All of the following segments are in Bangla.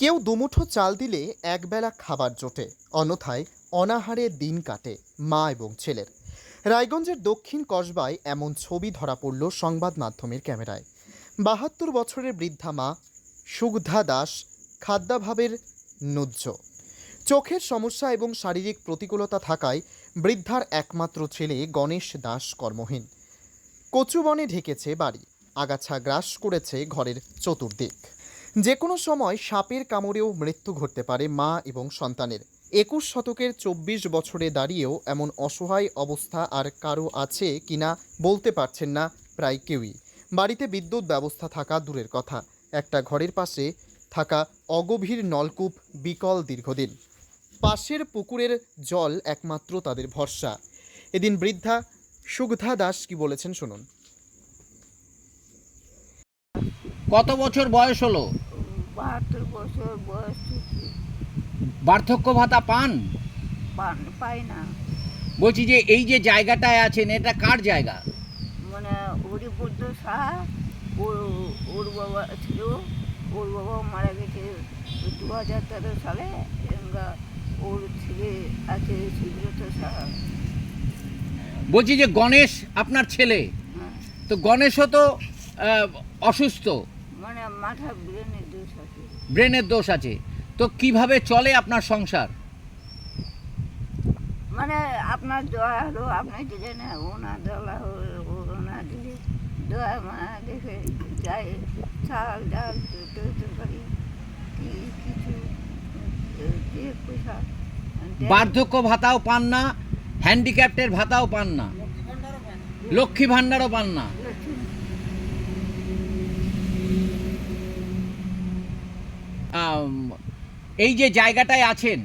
কেউ দুমুঠো চাল দিলে একবেলা খাবার জোটে, অন্যথায় অনাহারে দিন কাটে মা এবং ছেলের। রায়গঞ্জের দক্ষিণ কসবায় এমন ছবি ধরা পড়ল সংবাদ মাধ্যমের ক্যামেরায়। বাহাত্তর বছরের বৃদ্ধা মা সুগধা দাস, খাদ্যাভাবের নুজ্জ। চোখের সমস্যা এবং শারীরিক প্রতিকূলতা থাকায় বৃদ্ধার একমাত্র ছেলে গণেশ দাস কর্মহীন। কচুবনে ঢেকেছে বাড়ি, আগাছা গ্রাস করেছে ঘরের চতুর্দিক। যে কোনো সময় সাপের কামড়েও মৃত্যু ঘটতে পারে মা এবং সন্তানের। একুশ শতকের চব্বিশ বছরে দাঁড়িয়েও এমন অসহায় অবস্থা আর কারও আছে কিনা বলতে পারছেন না প্রায় কেউই। বাড়িতে বিদ্যুৎ ব্যবস্থা থাকা দূরের কথা। একটা ঘরের পাশে থাকা অগভীর নলকূপ বিকল দীর্ঘদিন। পাশের পুকুরের জল একমাত্র তাদের ভরসা। এদিন বৃদ্ধা সুগধা দাস কি বলেছেন শুনুন। কত বছর বয়স হলো? বাহাত্তর বছর বয়স বার্ধক্য ভাতা পান? পান পাই না। বলছি যে এই যে জায়গাটায় আছেন এটা কার জায়গা? মানে হরিপদ্র সাহা ওর ওর বাবা ছিল ওর বাবা মারা গেছে দু হাজার তেরো সালে ওর ছেলে আছে সুব্রত সাহা। বলছি যে গণেশ আপনার ছেলে হ্যাঁ। তো গণেশও তো আহ, অসুস্থ। মানে মাথা ব্রেনের দোষ আছে। ব্রেনের দোষ আছে। তো কীভাবে চলে আপনার সংসার? মানে আপনার দয়া হলো আপনি দিলে না ও না দলা হলো ও না দিলে দয়া মা দেখে যায় চাল ডাল তরকারি কিছু পয়সা বার্ধক্য ভাতাও পান না হ্যান্ডিক্যাপ্টের ভাতাও পান না। লক্ষ্মী ভাণ্ডারও পান না আম, এই যে জায়গাটায় আছেন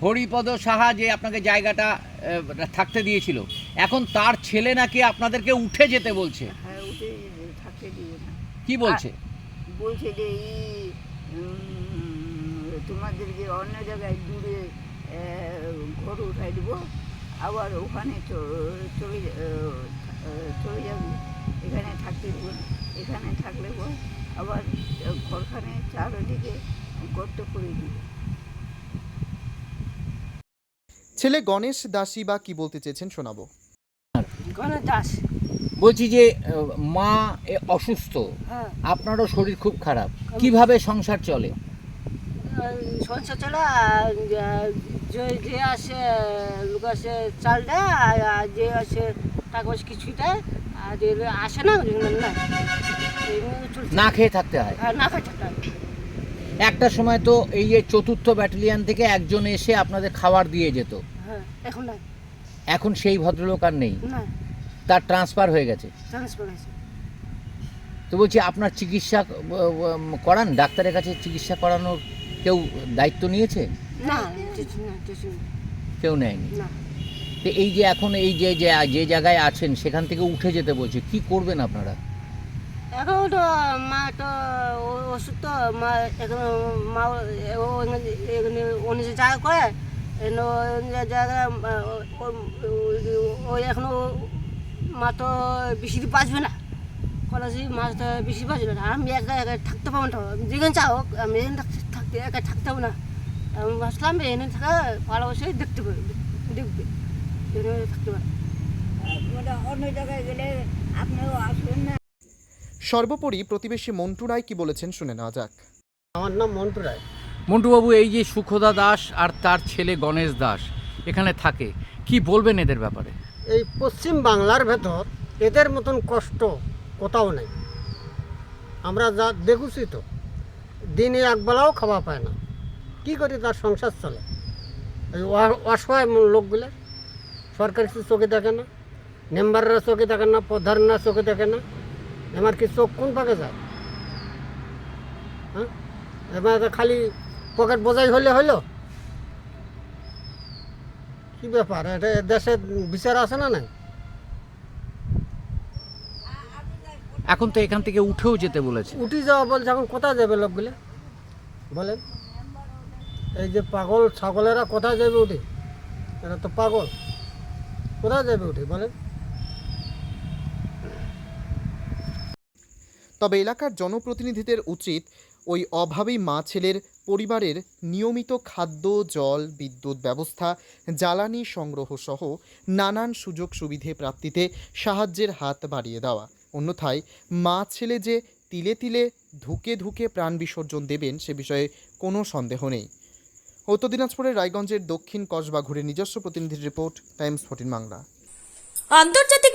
হরিপদ সাহা যে আপনাকে জায়গাটা থাকতে দিয়েছিল এখন তার ছেলে নাকি আপনাদেরকে উঠে যেতে বলছে? হ্যাঁ কি বলছে? বলছে যে এই উম, তোমাদেরকে অন্য জায়গায় দূরে ঘর উঠাই দেবো আবার ওখানে চলে চলে যাবে। এখানে থাকতে দেবো এখানে থাকলে পর আবার ঘরখানে চারদিকে গর্ত করে দিবে ছেলে গণেশ দাসী বা কি বলতে চেয়েছেন শোনাবো। গণেশ দাস। বলছি যে মা এ অসুস্থ। হ্যাঁ। আপনারও শরীর খুব খারাপ। কীভাবে সংসার চলে? সংসার চলে আর যে যে আসে লোক আসে চাল দেয় আর যে আসে টাকা পয়সা কিছুই দেয় আর যে আসে না না। না খেয়ে থাকতে হয়? না খাই থাকতে হয়। একটা সময় তো এই যে চতুর্থ ব্যাটালিয়ন থেকে একজন এসে আপনাদের খাবার দিয়ে যেত। হ্যাঁ এখন এখন সেই ভদ্রলোক আর নেই। না। তার ট্রান্সফার হয়ে গেছে। ট্রান্সফার হয়েছে। তো বলছি আপনার চিকিৎসা করান? ডাক্তারের কাছে চিকিৎসা করানোর কেউ দায়িত্ব নিয়েছে? না, কেউ নেয়নি? না। তো এই যে এখন এই যে যে যে জায়গায় আছেন সেখান থেকে উঠে যেতে বলছে। কি করবেন আপনারা? এখন তো মা তো ওষুধ তো মা এখন মা অন্য যে করে ওই এখনও মা তো বেশি বাঁচবে না। কলেজে মা তো বেশি বাঁচবে না। আমি একা একা থাকতে পারব না। যেখানে চাও আমি থাকতে একা থাকতে পারব না। আমি ভাবছিলাম এখানে থাকা ভালোবাসে দেখতে পাবে দেখবে। এখানে থাকতে পারে। মানে অন্য জায়গায় গেলে আপনিও আসবেন না। সর্বোপরি প্রতিবেশী মন্টু রায় কি বলেছেন শুনে নেওয়া যাক। আমার নাম মন্টু রায়। মন্টুবাবু এই যে সুখদা দাস আর তার ছেলে গণেশ দাস এখানে থাকে কি বলবেন এদের ব্যাপারে? এই পশ্চিম বাংলার ভেতর এদের মতন কষ্ট কোথাও নেই। আমরা যা দেখুছি তো দিনে একবেলাও খাওয়া পায় না। কি করে তার সংসার চলে? অসহায় লোকগুলো সরকার কিছু চোখে দেখে না মেম্বাররা চোখে দেখে না প্রধানরা চোখে দেখে না এবার কি চোখ কোন পাকে যায়? হ্যাঁ? এবার খালি পকেট বোঝাই হলে হলো। কি ব্যাপার? এটা দেশে বিচার আছে না নাই? এখন তো এখান থেকে উঠেও যেতে বলেছে। উঠে যাওয়া বলছে এখন কোথায় যাবে লোকগুলো? বলেন। এই যে পাগল ছাগলেরা কোথায় যাবে উঠে? এরা তো পাগল। কোথায় যাবে উঠে, বলেন? তবে এলাকার জনপ্রতিনিধিদের উচিত ওই অভাবী মা ছেলের পরিবারের নিয়মিত খাদ্য, জল, বিদ্যুৎ ব্যবস্থা, জ্বালানি সংগ্রহ সহ নানান সুযোগ সুবিধে প্রাপ্তিতে সাহায্যের হাত বাড়িয়ে দেওয়া। অন্যথায় মা ছেলে যে তিলে তিলে ধুকে ধুকে প্রাণ বিসর্জন দেবেন সে বিষয়ে কোনো সন্দেহ নেই। উত্তর দিনাজপুরের রায়গঞ্জের দক্ষিণ কসবা ঘুরে নিজস্ব প্রতিনিধির রিপোর্ট টাইমস ফোর্টিন বাংলা। আন্তর্জাতিক